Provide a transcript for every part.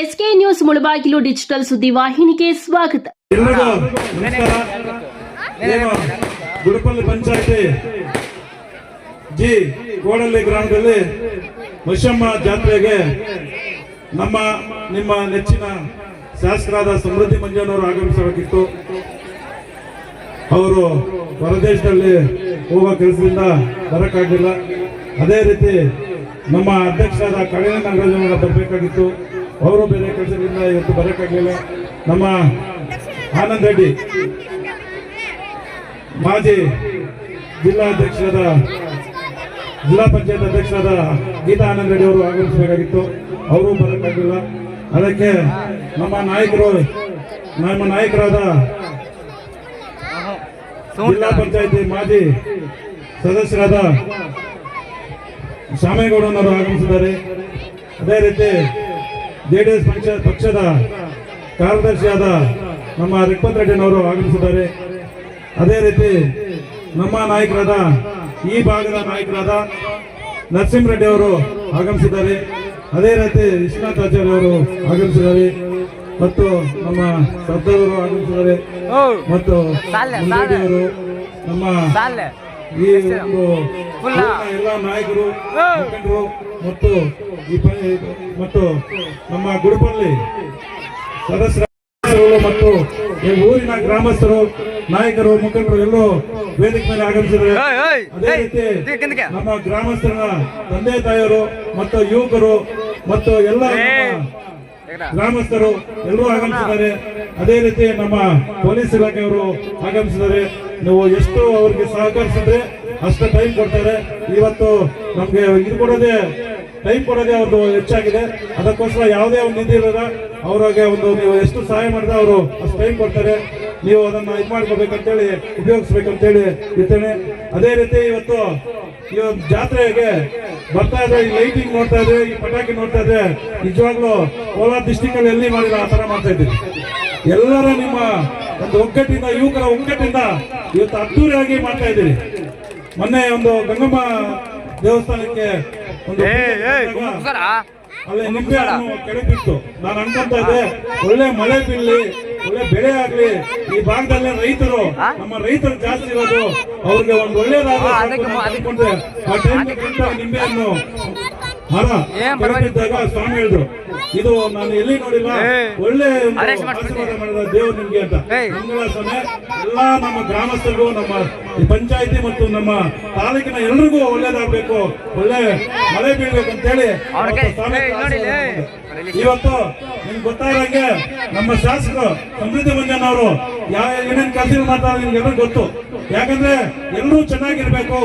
SK news Mulbagal digital ಸುದ್ದಿ ವಾಹಿನಿಗೆ ಸ್ವಾಗತ. ಗುಡಪಲ್ಲಿ ಪಂಚಾಯತಿ ಜಿ ಕೋಡಳ್ಳಿ ಗ್ರಾಮದಲ್ಲಿ ಮಶಮ್ಮ ಜಾತ್ರೆಗೆ ನಮ್ಮ, ನಿಮ್ಮ ನೆಚ್ಚಿನ ಶಾಸಕರಾದ ಸಮೃದ್ಧಿ ಮಂಜನವರು ಆಗಮಿಸಬೇಕಿತ್ತು. ಅವರು ಹೊರದೇಶದಲ್ಲಿ ಹೋಗೋ ಕೆಲಸದಿಂದ ಬರಕ್ಕಾಗಿಲ್ಲ. ಅದೇ ರೀತಿ ನಮ್ಮ ಅಧ್ಯಕ್ಷರಾದ ಕಳೆಯ ನಾಗರಾಜನವರ ಬರಬೇಕಾಗಿತ್ತು. ಅವರು ಬೇರೆ ಕೆಲಸದಿಂದ ಇವತ್ತು ಬರಕ್ಕಾಗಲಿಲ್ಲ. ನಮ್ಮ ಆನಂದ್ ರೆಡ್ಡಿ, ಮಾಜಿ ಜಿಲ್ಲಾಧ್ಯಕ್ಷರಾದ ಜಿಲ್ಲಾ ಪಂಚಾಯತ್ ಅಧ್ಯಕ್ಷರಾದ ಗೀತಾ ಆನಂದ್ ರೆಡ್ಡಿ ಅವರು ಆಗಮಿಸಬೇಕಾಗಿತ್ತು. ಅವರು ಬರಕ್ಕಾಗಲಿಲ್ಲ. ಅದಕ್ಕೆ ನಮ್ಮ ನಾಯಕರು, ನಮ್ಮ ನಾಯಕರಾದ ಜಿಲ್ಲಾ ಪಂಚಾಯತಿ ಮಾಜಿ ಸದಸ್ಯರಾದ ಶಾಮೇಗೌಡನವರು ಆಗಮಿಸಿದ್ದಾರೆ. ಅದೇ ರೀತಿ ಜೆಡಿಎಸ್ ಪಕ್ಷ ಪಕ್ಷದ ಕಾರ್ಯದರ್ಶಿಯಾದ ನಮ್ಮ ರಿಕ್ಪತ್ ರೆಡ್ಡಿನವರು ಆಗಮಿಸಿದ್ದಾರೆ. ಅದೇ ರೀತಿ ನಮ್ಮ ನಾಯಕರಾದ ಈ ಭಾಗದ ನಾಯಕರಾದ ನರಸಿಂಹರೆಡ್ಡಿ ಅವರು ಆಗಮಿಸಿದ್ದಾರೆ. ಅದೇ ರೀತಿ ವಿಶ್ವನಾಥ್ ಆಚಾರ್ಯ ಅವರು ಆಗಮಿಸಿದ್ದಾರೆ. ಮತ್ತು ನಮ್ಮ ಸದ್ದವರು ಆಗಮಿಸಿದ್ದಾರೆ. ಮತ್ತು ನಮ್ಮ ಈ ಒಂದು ಎಲ್ಲ ನಾಯಕರು ಮುಖಂಡರು ಮತ್ತು ಮತ್ತು ನಮ್ಮ ಗುಡುಪಲ್ಲಿ ಸದಸ್ಯರು ಮತ್ತು ಈ ಊರಿನ ಗ್ರಾಮಸ್ಥರು ನಾಯಕರು ಮುಖಂಡರು ಎಲ್ಲರೂ ವೇದಿಕೆ ಮೇಲೆ ಆಗಮಿಸಿದ್ದಾರೆ. ಅದೇ ರೀತಿ ನಮ್ಮ ಗ್ರಾಮಸ್ಥರ ತಂದೆ ತಾಯಿಯರು ಮತ್ತು ಯುವಕರು ಮತ್ತು ಎಲ್ಲ ಗ್ರಾಮಸ್ಥರು ಎಲ್ಲರೂ ಆಗಮಿಸಿದ್ದಾರೆ. ಅದೇ ರೀತಿ ನಮ್ಮ ಪೊಲೀಸ್ ಇಲಾಖೆಯವರು ಆಗಮಿಸಿದ್ದಾರೆ. ನೀವು ಎಷ್ಟು ಅವ್ರಿಗೆ ಸಹಕರಿಸಿದ್ರೆ ಅಷ್ಟು ಟೈಮ್ ಕೊಡ್ತಾರೆ. ಇವತ್ತು ನಮಗೆ ಇದು ಕೊಡೋದೇ ಟೈಮ್ ಕೊಡೋದೇ ಅವ್ರದ್ದು ಹೆಚ್ಚಾಗಿದೆ. ಅದಕ್ಕೋಸ್ಕರ ಯಾವುದೇ ಒಂದು ನಿಧಿ ಇರೋದ ಅವ್ರಿಗೆ ಒಂದು ನೀವು ಎಷ್ಟು ಸಹಾಯ ಮಾಡಿದ್ರೆ ಅವರು ಅಷ್ಟು ಟೈಮ್ ಕೊಡ್ತಾರೆ. ನೀವು ಅದನ್ನ ಇದು ಮಾಡ್ಕೋಬೇಕಂತೇಳಿ, ಉಪಯೋಗಿಸ್ಬೇಕಂತೇಳಿ ಇರ್ತೇನೆ. ಅದೇ ರೀತಿ ಇವತ್ತು ಈ ಒಂದು ಜಾತ್ರೆಗೆ ಬರ್ತಾ ಇದ್ರೆ, ಈ ಲೈಟಿಂಗ್ ನೋಡ್ತಾ ಇದ್ರೆ, ಈ ಪಟಾಕಿ ನೋಡ್ತಾ ಇದ್ರೆ, ನಿಜವಾಗ್ಲೂ ಕೋಲಾರ ಡಿಸ್ಟಿಕ್ ಅಲ್ಲಿ ಎಲ್ಲಿ ಮಾಡಿಲ್ಲ ಆ ತರ ಮಾಡ್ತಾ ಇದ್ದೀವಿ ಎಲ್ಲರೂ ನಿಮ್ಮ ಒಂದು ಒಗ್ಗಟ್ಟಿಂದ ಯುವಕರ ಒಗ್ಗಟ್ಟಿಂದ ಇವತ್ತು ಅದ್ದೂರಿಯಾಗಿ ಮಾಡ್ತಾ ಇದ್ದೀರಿ. ಮೊನ್ನೆ ಒಂದು ಗಂಗಮ್ಮ ದೇವಸ್ಥಾನಕ್ಕೆ ಒಂದು ಅಲ್ಲಿ ನಿಂಬೆ ಹಣ್ಣು ಕೆಳಗೆ ನಾನು ಅನ್ಕೊಂತ ಇದ್ದೆ ಒಳ್ಳೆ ಮಳೆ ಬೀಳಲಿ ಒಳ್ಳೆ ಬೆಳೆ ಆಗ್ಲಿ ಈ ಭಾಗದಲ್ಲಿ ರೈತರು ನಮ್ಮ ರೈತರು ಜಾಸ್ತಿ ಇರೋದು ಅವ್ರಿಗೆ ಒಂದು ಒಳ್ಳೇದಾದ್ರೆ ಆ, ಹಣ್ಣು ಟೈಮ್ ನಿಂಬೆ ಏನ್ ಸ್ವಾಮಿ ಹೇಳಿದ್ರು ಇದು ನಾನು ಎಲ್ಲಿ ನೋಡಿಲ್ಲ ಒಳ್ಳೆ ಆಶೀರ್ವಾದ ಮಾಡಿದ ದೇವ್ರು ನಿಮ್ಗೆ ಅಂತ. ಮಂಗಳ ಸ್ವಾಮಿ ಎಲ್ಲಾ ನಮ್ಮ ಗ್ರಾಮಸ್ಥರಿಗೂ ನಮ್ಮ ಪಂಚಾಯತಿ ಮತ್ತು ನಮ್ಮ ತಾಲೂಕಿನ ಎಲ್ರಿಗೂ ಒಳ್ಳೇದಾಗಬೇಕು ಒಳ್ಳೆ ಮಳೆ ಬೀಳ್ಬೇಕು ಅಂತ ಹೇಳಿ ಸ್ವಾಮಿ ಏಯ್, ನೋಡಿ ಇಲ್ಲಿ. ಇವತ್ತು ಗೊತ್ತಾಗಂಗೆ ನಮ್ಮ ಶಾಸಕರು ಸಮೃದ್ಧಿ ಮಂಜನ್ ಅವರು ಯಾವ ಏನೇನ್ ಕೆಲಸ ಮಾಡ್ತಾರೆ ನಿಮ್ಗೆ ಎಲ್ಲರೂ ಗೊತ್ತು. ಯಾಕಂದ್ರೆ ಎಲ್ಲರೂ ಚೆನ್ನಾಗಿರ್ಬೇಕು.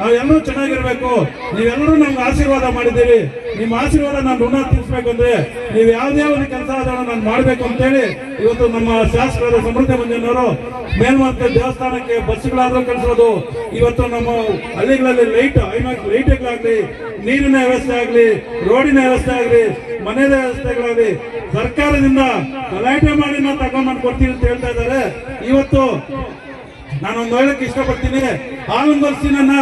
ನಾವೆಲ್ಲರೂ ಚೆನ್ನಾಗಿರ್ಬೇಕು. ನೀವೆಲ್ಲರೂ ನಮ್ಗೆ ಆಶೀರ್ವಾದ ಮಾಡಿದ್ದೀರಿ. ನಿಮ್ಮ ಆಶೀರ್ವಾದ ನಾನು ಋಣ ತೀರಿಸ್ಬೇಕಂದ್ರೆ ನೀವು ಯಾವುದೇ ಒಂದು ಕೆಲಸ ಆದ್ರೂ ನಾನು ಮಾಡ್ಬೇಕು ಅಂತೇಳಿ ಇವತ್ತು ನಮ್ಮ ಶಾಸಕರಾದ ಸಮೃದ್ಧಿ ಮಂಜನ್ ಅವರು ಮೇಲ್ಮಂತ್ರಿ ದೇವಸ್ಥಾನಕ್ಕೆ ಬಸ್ಗಳಾದ್ರೂ ಕಳಿಸೋದು. ಇವತ್ತು ನಮ್ಮ ಹಳ್ಳಿಗಳಲ್ಲಿ ಲೈಟ್ ಐಮಾಕ್ ಲೈಟ್ಗಳಾಗಲಿ, ನೀರಿನ ವ್ಯವಸ್ಥೆ ಆಗಲಿ, ರೋಡಿನ ವ್ಯವಸ್ಥೆ ಆಗಲಿ ಮನೆಯ ವ್ಯವಸ್ಥೆಗಳಾಗ್ಲಿ ಸರ್ಕಾರದಿಂದ ಗಲಾಟೆ ಮಾಡಿ ನಾವು ತಗೊಂಡ್ಬಂದು ಕೊಡ್ತೀನಿ ಅಂತ ಹೇಳ್ತಾ ಇದ್ದಾರೆ. ಇವತ್ತು ನಾನೊಂದು ಹೇಳಕ್ ಇಷ್ಟಪಡ್ತೀನಿ. ಆಲಂಬರ್ಸಿನ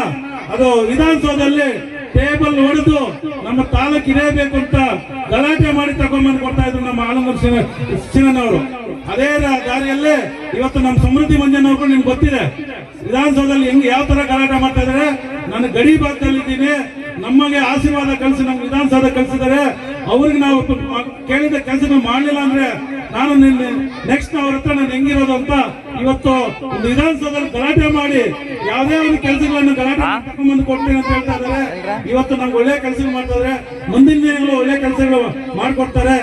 ಅದು ವಿಧಾನಸೌಧದಲ್ಲಿ ಟೇಬಲ್ ಹೊಡೆದು ನಮ್ಮ ತಾಲೂಕು ಇರಬೇಕು ಅಂತ ಗಲಾಟೆ ಮಾಡಿ ತಗೊಂಡ್ಬಂದು ಕೊಡ್ತಾ ಇದ್ರು ನಮ್ಮ ಸಿನವರು ಅದೇ ದಾರಿಯಲ್ಲಿ ಇವತ್ತು ನಮ್ಮ ಸಮೃದ್ಧಿ ಮಂಜನವ್ರಿಗೂ ನಿಮ್ಗೆ ಗೊತ್ತಿದೆ. ವಿಧಾನಸೌಧದಲ್ಲಿ ಹೆಂಗ್ ಯಾವ ತರ ಗಲಾಟೆ ಮಾಡ್ತಾ ಇದಾರೆ ನಾನು ಗಡಿ ಭಾಗದಲ್ಲಿ ನಮಗೆ ಆಶೀರ್ವಾದ ಕಳಿಸಿ ನಮ್ಗೆ ವಿಧಾನಸೌಧ ಕಳಿಸಿದ್ದಾರೆ ಅವ್ರಿಗೆ ನಾವು ಕೇಳಿದ ಕೆಲಸ ಮಾಡಲಿಲ್ಲ ಅಂದ್ರೆ ನಾನು ನೆಕ್ಸ್ಟ್ ಅವ್ರ ಹತ್ರ ನಾನು ಹೆಂಗಿರೋದು ಅಂತ ಇವತ್ತು ಒಂದು ವಿಧಾನಸೌಧದಲ್ಲಿ ಗಲಾಟೆ ಮಾಡಿ ಯಾವ್ದೇ ಒಂದು ಕೆಲಸಗಳನ್ನು ಗಲಾಟೆ ಮಾಡ್ಕೊಂಡ್ಬಂದು ತಗೊಂಡ್ಬಂದು ಕೊಡ್ತೀನಿ ಅಂತ ಹೇಳ್ತಾ ಇದಾರೆ. ಇವತ್ತು ನಮ್ಗೆ ಒಳ್ಳೆ ಕೆಲಸ ಮಾಡ್ತಾರೆ ಮುಂದಿನ ದಿನಗಳು ಒಳ್ಳೆ ಕೆಲಸಗಳು ಮಾಡ್ಕೊಡ್ತಾರೆ.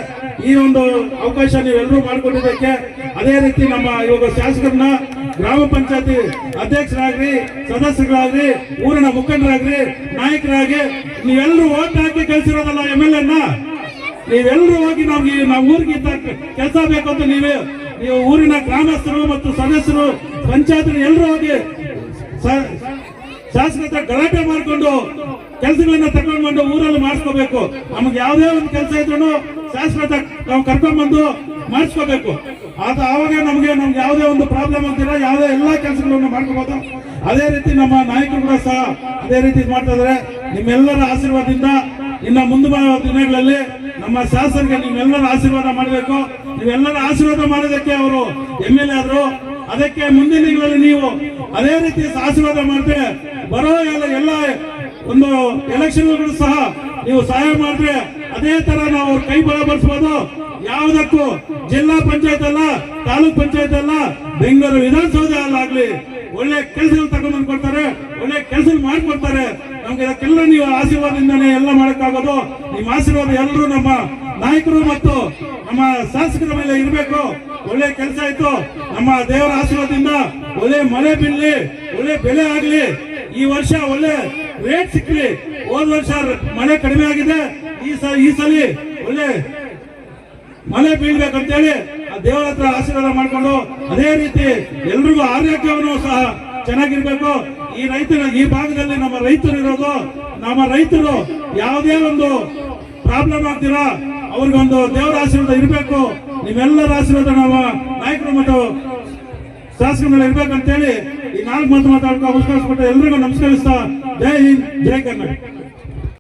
ಈ ಒಂದು ಅವಕಾಶ ನೀವೆಲ್ಲರೂ ಮಾಡಿಕೊಟ್ಟಿದ್ದಕ್ಕೆ ಅದೇ ರೀತಿ ನಮ್ಮ ಇವಾಗ ಶಾಸಕರನ್ನ ಗ್ರಾಮ ಪಂಚಾಯತಿ ಅಧ್ಯಕ್ಷರಾಗ್ರಿ ಸದಸ್ಯರಾಗ್ರಿ ಊರಿನ ಮುಖಂಡರಾಗ್ರಿ ನಾಯಕರಾಗಿ ನೀವೆಲ್ಲರೂ ಓಟ್ ಹಾಕಿ ಕಳಿಸಿರೋದಲ್ಲ ಎಂ ಎಲ್ ಎನ್ನ ನೀವೆಲ್ಲರೂ ಹೋಗಿ ನಮ್ಗೆ ನಮ್ಮ ಊರಿಗೆ ಕೆಲಸ ಬೇಕು ಅಂತ ನೀವೇ ನೀವು ಊರಿನ ಗ್ರಾಮಸ್ಥರು ಮತ್ತು ಸದಸ್ಯರು ಪಂಚಾಯತ್ ಎಲ್ಲರೂ ಹೋಗಿ ಶಾಸಕರ ಗಲಾಟೆ ಮಾಡಿಕೊಂಡು ಕೆಲಸಗಳನ್ನ ತಗೊಂಡ್ಬಂದು ಊರಲ್ಲಿ ಮಾಡಿಸ್ಕೋಬೇಕು. ನಮ್ಗೆ ಯಾವುದೇ ಒಂದು ಕೆಲಸ ಇದ್ರು ಶಾಸಕರ ನಾವು ಕರ್ಕೊಂಡ್ಬಂದು ಮಾಡಿಸ್ಕೋಬೇಕು. ಆದ ಆವಾಗ ನಮಗೆ ನಮ್ಗೆ ಯಾವುದೇ ಒಂದು ಪ್ರಾಬ್ಲಮ್ ಅಂತಿಲ್ಲ, ಯಾವುದೇ ಎಲ್ಲಾ ಕೆಲಸಗಳನ್ನು ಮಾಡ್ಕೋಬಹುದು ಅದೇ ರೀತಿ ನಮ್ಮ ನಾಯಕರು ಕೂಡ ಸಹ ಅದೇ ರೀತಿ ಮಾಡ್ತಾ ಇದ್ದಾರೆ. ನಿಮ್ಮೆಲ್ಲರ ಆಶೀರ್ವಾದದಿಂದ ಇನ್ನ ಮುಂದೆ ಬರುವ ದಿನಗಳಲ್ಲಿ ನಮ್ಮ ಶಾಸಕರಿಗೆ ನೀವೆಲ್ಲರ ಆಶೀರ್ವಾದ ಮಾಡಬೇಕು. ನೀವೆಲ್ಲರ ಆಶೀರ್ವಾದ ಮಾಡೋದಕ್ಕೆ ಅವರು ಎಂ ಎಲ್ ಆದ್ರು. ಅದಕ್ಕೆ ಮುಂದಿನ ದಿನಗಳಲ್ಲಿ ನೀವು ಅದೇ ರೀತಿ ಆಶೀರ್ವಾದ ಮಾಡಿದ್ರೆ ಬರೋ ಎಲ್ಲ ಎಲ್ಲ ಒಂದು ಎಲೆಕ್ಷನ್ಗಳು ಸಹ ನೀವು ಸಹಾಯ ಮಾಡಿದ್ರೆ ಅದೇ ತರ ನಾವು ಕೈ ಬಲಪಡಿಸಬಹುದು ಯಾವುದಕ್ಕೂ ಜಿಲ್ಲಾ ಪಂಚಾಯತ್ ಅಲ್ಲ, ತಾಲೂಕ್ ಪಂಚಾಯತ್ ಅಲ್ಲ, ಬೆಂಗಳೂರು ವಿಧಾನಸೌಧ ಅಲ್ಲಾಗ್ಲಿ ಒಳ್ಳೆ ಕೆಲಸ ತಗೊಂಡ್ಬಂದು ಕೊಡ್ತಾರೆ ಒಳ್ಳೆ ಕೆಲಸ ಮಾಡ್ಕೊಡ್ತಾರೆ. ನಮ್ಗೆ ಇದಕ್ಕೆಲ್ಲ ನೀವು ಆಶೀರ್ವಾದದಿಂದಲೇ ಎಲ್ಲ ಮಾಡಕ್ಕಾಗೋದು. ನಿಮ್ಮ ಆಶೀರ್ವಾದ ಎಲ್ಲರೂ ನಮ್ಮ ನಾಯಕರು ಮತ್ತು ನಮ್ಮ ಶಾಸಕರ ಮೇಲೆ ಇರಬೇಕು. ಒಳ್ಳೆ ಕೆಲಸ ಆಯ್ತು. ನಮ್ಮ ದೇವರ ಆಶೀರ್ವಾದದಿಂದ ಒಳ್ಳೆ ಮಳೆ ಬೀಳಲಿ, ಒಳ್ಳೆ ಬೆಳೆ ಆಗ್ಲಿ. ಈ ವರ್ಷ ಒಳ್ಳೆ ರೇಟ್ ಸಿಕ್ಲಿ. ಹೋದ ವರ್ಷ ಮಳೆ ಕಡಿಮೆ ಆಗಿದೆ. ಈ ಸಲ ಈ ಸಲ ಒಳ್ಳೆ ಮಳೆ ಬೀಳ್ಬೇಕಂತೇಳಿ ದೇವರ ಹತ್ರ ಆಶೀರ್ವಾದ ಮಾಡ್ಕೊಂಡು ಅದೇ ರೀತಿ ಎಲ್ರಿಗೂ ಆರೋಗ್ಯವನ್ನು ಸಹ ಚೆನ್ನಾಗಿರ್ಬೇಕು. ಈ ರೈತರ ಈ ಭಾಗದಲ್ಲಿ ನಮ್ಮ ರೈತರು ಇರೋದು ನಮ್ಮ ರೈತರು ಯಾವುದೇ ಒಂದು ಪ್ರಾಬ್ಲಮ್ ಆಗ್ತೀರಾ ಅವ್ರಿಗೊಂದು ದೇವರ ಆಶೀರ್ವಾದ ಇರಬೇಕು. ನಿಮ್ಮೆಲ್ಲರ ಆಶೀರ್ವಾದ ನಮ್ಮ ನಾಯಕರು ಮತ್ತು ಶಾಸಕರ ಮೇಲೆ ಇರ್ಬೇಕಂತೇಳಿ ಈ ನಾಲ್ಕು ಮಾತು ಅವಕಾಶ ಕೊಟ್ಟು ಎಲ್ರಿಗೂ ನಮಸ್ಕರಿಸ್ತಾ ಜೈ ಹಿಂದ್, ಜೈ ಕರ್ನಾಟಕ.